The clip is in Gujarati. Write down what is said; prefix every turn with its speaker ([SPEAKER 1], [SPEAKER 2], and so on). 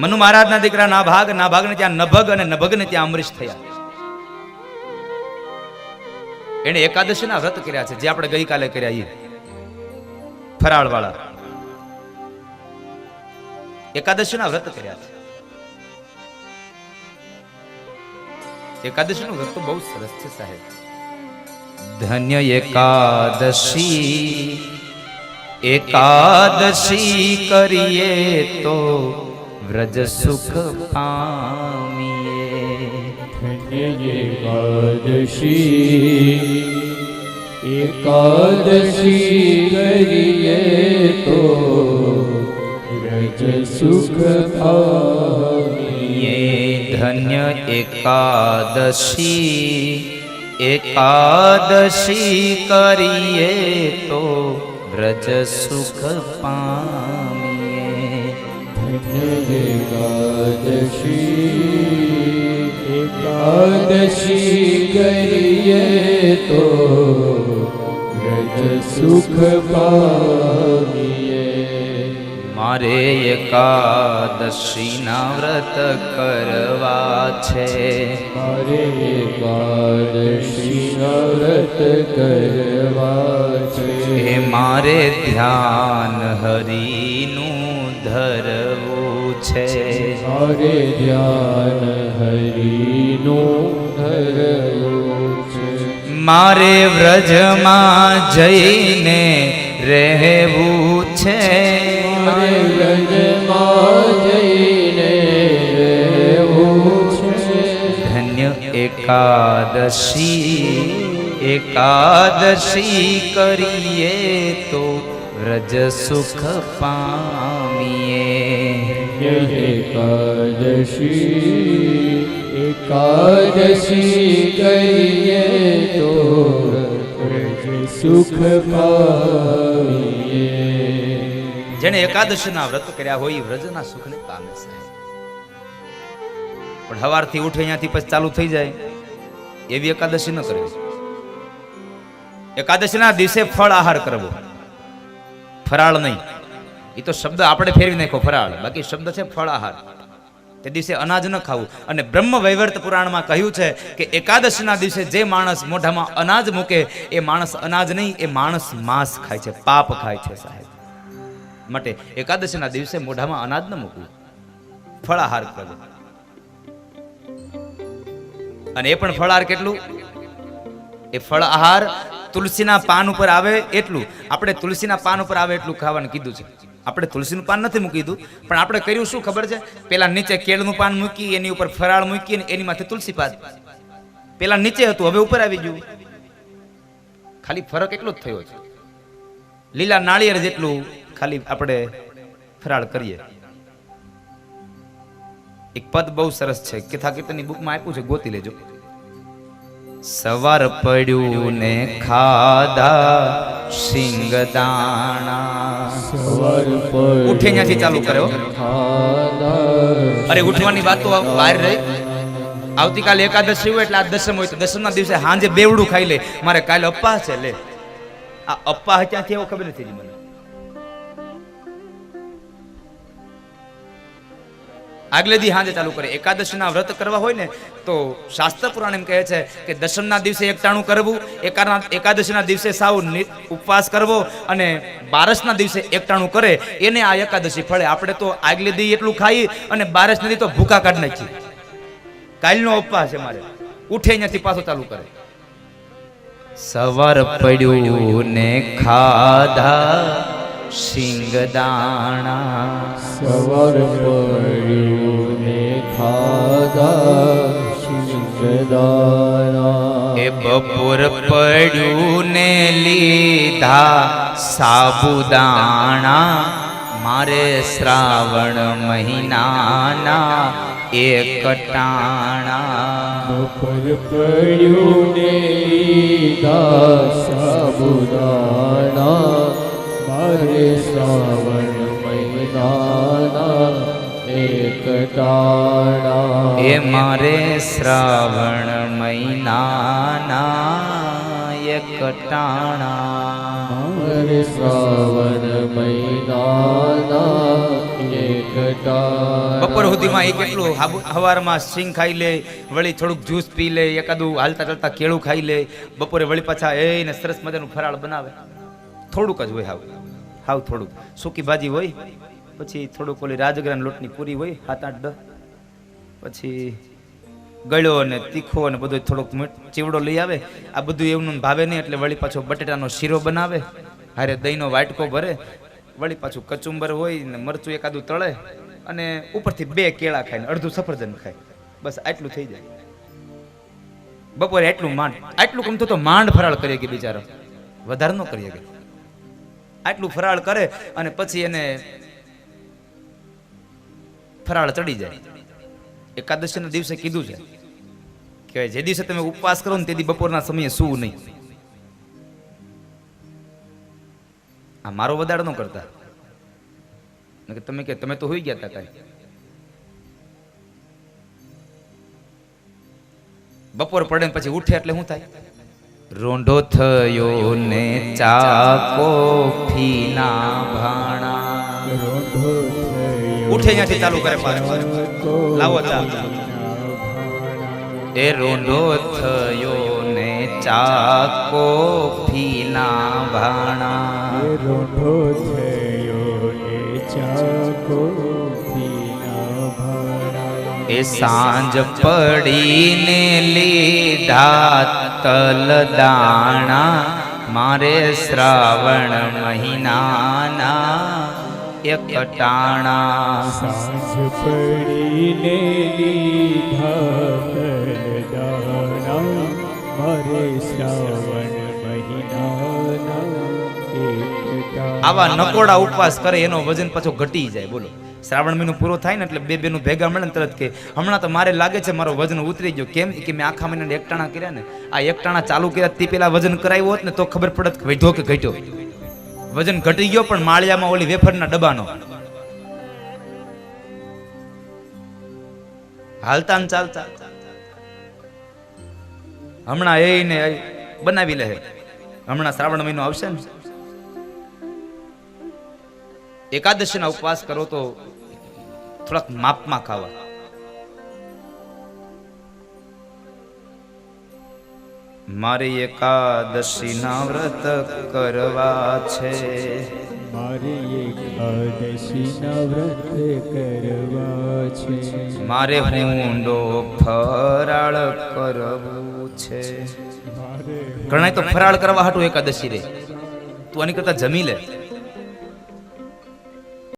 [SPEAKER 1] મનુ મહારાજના દીકરા નાભાગ ને ત્યાં નભગ અને નભગને ત્યાં અમરીશ થયા. એને એકાદશીના વ્રત કર્યા છે, જે આપણે ગઈકાલે કર્યા એ ફરાળ વાળા એકાદશીના વ્રત કર્યા છે. એકાદશીનું વ્રત તો બહુ સરસ છે સાહેબ. ધન્ય એકાદશી. એકાદશી કરીએ તો વ્રજ સુખ પામીએ.
[SPEAKER 2] એકાદશી એકાદશી કરીએ તો વ્રજ સુખ પામીએ.
[SPEAKER 1] ધન્ય એકાદશી એકાદશી કરીએ તો વ્રજ સુખ
[SPEAKER 2] પામ એકાદશી એકાદશી કરીએ તો રજ સુખ પામીએ
[SPEAKER 1] મારે એકાદશીના વ્રત કરવા છે.
[SPEAKER 2] મારે એકાદશીના વ્રત કરવા છે.
[SPEAKER 1] મારે ધ્યાન હરિનું ધરવું છે.
[SPEAKER 2] મારે ધ્યાન હરિનું ધરવું છે.
[SPEAKER 1] મારે વ્રજમાં જઈને રહેવું છે. ધન્ય એકાદશી એકાદશી કરીએ તો વ્રજ સુખ પામીએ
[SPEAKER 2] એકાદશી એકાદશી કરીએ તો વ્રજ સુખ પામીએ
[SPEAKER 1] જેણે એકાદશીના વ્રત કર્યા હોય, એ વ્રજના સુખને પામે છે. પણ સવારથી ઉઠે અહીંયાથી પછી ચાલુ થઈ જાય. એવી એકાદશી ન કરવી. એકાદશીના દિવસે ફળ આહાર કરવો. ફરાળ નહીં. એ તો શબ્દ આપણે ફેરવી નાખો ફરાળ. બાકી શબ્દ છે ફળ આહાર. તે દિવસે અનાજ ન ખાવું. અને બ્રહ્મ વૈવર્ત પુરાણમાં કહ્યું છે કે એકાદશીના દિવસે જે માણસ મોઢામાં અનાજ મૂકે, એ માણસ અનાજ નહીં, એ માણસ માંસ ખાય છે, પાપ ખાય છે સાહેબ. માટે એકાદશીના દિવસે મોઢામાં અનાજ ન મૂકવું. ફળાહાર કરવો અને એ પણ ફળાહાર કેટલું? એ ફળ આહાર તુલસીના પાન ઉપર આવે એટલું. આપણે તુલસીના પાન ઉપર આવે એટલું ખાવાનું કીધું છે. આપણે તુલસીનું પાન નથી મૂકી દીધું, પણ આપણે કર્યું શું ખબર છે? પેલા નીચે કેળનું પાન મૂકી, એની ઉપર ફરાળ મૂકી અને એની માથે તુલસી પાન પેલા નીચે હતું, હવે ઉપર આવી ગયું. ખાલી ફરક એટલો જ થયો છે. લીલા નાળિયેર જેટલું ખાલી આપણે ફરાળ કરીએ. એક પદ બહુ સરસ છે. કથા કીર્તનની બુકમાં આપ્યું છે. ગોતી લેજો. સવાર પડ્યું ને ખાધા સિંગદાણા
[SPEAKER 2] સવાર
[SPEAKER 1] ઉઠે ત્યાંથી ચાલુ કર્યો અરે ઉઠવાની વાત તો બહાર રહી. આવતીકાલે એકાદશી હોય એટલે આ દસમ હોય તો દસમના દિવસે હાંજે બેવડું ખાઈ લે. મારે કાલે અપ્પા છે લે. આ અપ્પા ક્યાંથી એવો ખબર નથી મને. આગલે દી હાંજે ચાલુ કરે એકાદશીના વ્રત કરવા હોય ને તો શાસ્ત્ર પુરાણ એમ કહે છે કે દશમના દિવસે એકટાણું કરવું એકાના એકાદશીના દિવસે સાવ નિ- ઉપવાસ કરવો અને બારસના દિવસે એકટાણું કરે. એને આ એકાદશી ફળે. આપણે તો આગલે દી એટલું ખાઈ અને બારસ નથી તો ભૂખા કાઢ નાખી કાલનો ઉપવાસ છે મારે. ઉઠે અહીંયાથી પાછો ચાલુ કરે. સવાર પડ્યું ને ખાધા સિંગદાણા.
[SPEAKER 2] સવાર
[SPEAKER 1] એ બપોર પડ્યું ને લીધા સાબુદાણા મારે શ્રાવણ મહિનાના એક ટાણા
[SPEAKER 2] બપોર પડ્યું ને લીધા સાબુદાણા મારે શ્રાવણ ટાણા
[SPEAKER 1] એ મારે શ્રાવણ મહિનાના એક ટાણા.
[SPEAKER 2] મારે શ્રાવણ મહિનાના
[SPEAKER 1] બપોર સુધીમાં એ કેટલું હવારમાં સિંગ ખાઈ લે વળી થોડુંક જ્યુસ પી લે એકાદું હાલતા ચાલતા કેળું ખાઈ લે બપોરે વળી પાછા એને સરસ મજાનું ફરાળ બનાવે. થોડુંક જ હોય હાવ. હાવ થોડુંક. સૂકી ભાજી હોય પછી થોડુંક ઓલી રાજગરાન લોટની પૂરી હોય, સાત આઠ દસ. પછી ગળ્યો ને તીખો ને બધું થોડોક ચીવડો લઈ આવે. આ બધું એવું ભાવે નહીં, એટલે વળી પાછો બટેટાનો શીરો બનાવે. હારે દહીંનો વાટકો ભરે. વળી પાછું કચુંબર હોય ને મરચું એકાદું તળે અને ઉપરથી બે કેળા ખાય ને અડધું સફરજન ખાય. બસ આટલું થઈ જાય. બપોરે એટલું માંડ, આટલું કમતો તો માંડ ફરાળ કરીએ કે બિચારો. વધારે ન કરીએ કે આટલું ફરાળ કરે અને પછી એને ફરાળ ચડી જાય. એકાદશીના દિવસે કીધું છે કે જે દિવસે તમે ઉપવાસ કરો ને તે બપોરના સમયે સૂવું નહીં. આ મારો વધારો ન કરતા. તમે કે, તમે તો હોઈ ગયા હતા કાંઈ. બપોર પડે ને પછી ઉઠે એટલે શું થાય? રોંઢો થયો ને ચા કોફી
[SPEAKER 3] ના થયો
[SPEAKER 1] ઉઠે ત્યાંથી ચાલુ કરે પાછું. લાવો ચાલો એ રોંઢો થયો ને ચાકો ફીના ભાણા.
[SPEAKER 3] એ રોંઢો થયો ને ચાકો
[SPEAKER 1] એ સાંજ પડીને લીધા તલ દાણા મારે શ્રાવણ મહિનાના એક ટાણા
[SPEAKER 3] સાંજ પડીને લીધા શ્રાવણ
[SPEAKER 1] આવા નકોડા ઉપવાસ કરે એનો વજન પાછો ઘટી જાય બોલો. શ્રાવણ મહિનો પૂરો થાય ને એટલે બે બેનું ભેગા મળે ને તરત કે હમણાં તો મારે લાગે છે મારો વજન ઉતરી ગયો. કેમ? કે મેં આખા મહિના એકટાણા કર્યા ને. આ એકટાણા ચાલુ કર્યા તે પેલા વજન કરાવ્યો હોત ને તો ખબર પડત કે વધ્યો કે ઘટ્યો. વજન ઘટી ગયો, પણ માળિયામાં ઓલી વેફરના ડબ્બાનો. હાલતા ને ચાલતા. હમણાં એ ને બનાવી લે હમણાં શ્રાવણ મહિનો આવશે ને. એકાદશીના ઉપવાસ કરો તો થોડાક માપમાં ખાવા. મારે એકાદશીના વ્રત કરવા છે.
[SPEAKER 3] મારે એકાદશીના વ્રત કરવા છે.
[SPEAKER 1] મારે ઊંડો ફરાળ કરવું છે. ઘણા તો ફરાળ કરવા હાટું એકાદશી રે. તું આની કરતા જમી લે.